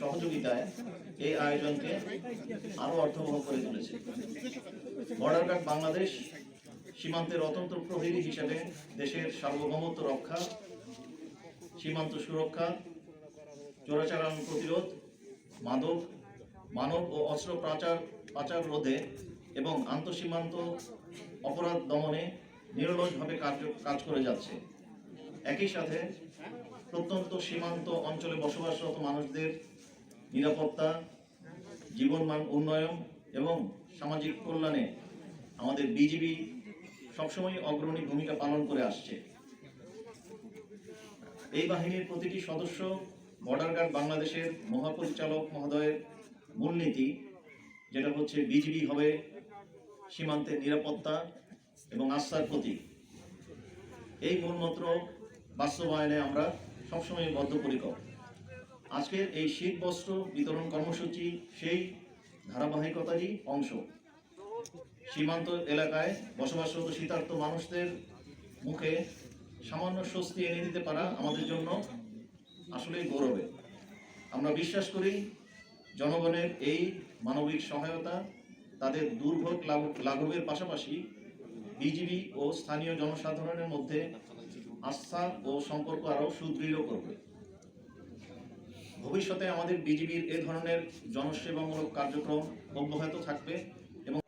সহযোগিতায় এই আয়োজনকে আরও অর্থবহ করে তুলেছে। বর্ডার গার্ড বাংলাদেশ সীমান্তের অতন্ত্র প্রহরী হিসেবে দেশের সার্বভৌমত্ব রক্ষা, সীমান্ত সুরক্ষা, চোরাচালান প্রতিরোধ, মাদক, মানব ও অস্ত্র পাচার পাচার রোধে এবং আন্তঃসীমান্ত অপরাধ দমনে নিরলসভাবে কার্য, কাজ করে যাচ্ছে। একই সাথে প্রত্যন্ত সীমান্ত অঞ্চলে বসবাসরত মানুষদের নিরাপত্তা, জীবনমান উন্নয়ন এবং সামাজিক কল্যাণে আমাদের বিজিবি সবসময় অগ্রণী ভূমিকা পালন করে আসছে। এই বাহিনীর প্রতিটি সদস্য বর্ডার গার্ড বাংলাদেশের মহাপরিচালক মহোদয়ের মূলনীতি, যেটা হচ্ছে বিজিবি হবে সীমান্তের নিরাপত্তা এবং আস্থার প্রতীক। এই মূলমন্ত্র বাস্তবায়নে আমরা সবসময় বদ্ধপরিকর। আজকের এই শীত বস্ত্র বিতরণ কর্মসূচি সেই ধারাবাহিকতারই অংশ। সীমান্ত এলাকায় বসবাসরত শীতার্থ মানুষদের মুখে সামান্য স্বস্তি এনে দিতে পারা আমাদের জন্য আসলেই গৌরবে আমরা বিশ্বাস করি জনগণের এই মানবিক সহায়তা তাদের দুর্ভোগ লাঘবের পাশাপাশি বিজিবি ও স্থানীয় জনসাধারণের মধ্যে আস্থা ও সম্পর্ক আরও সুদৃঢ় করবে। ভবিষ্যতে আমাদের বিজিবির এ ধরনের জনসেবামূলক কার্যক্রম অব্যাহত থাকবে এবং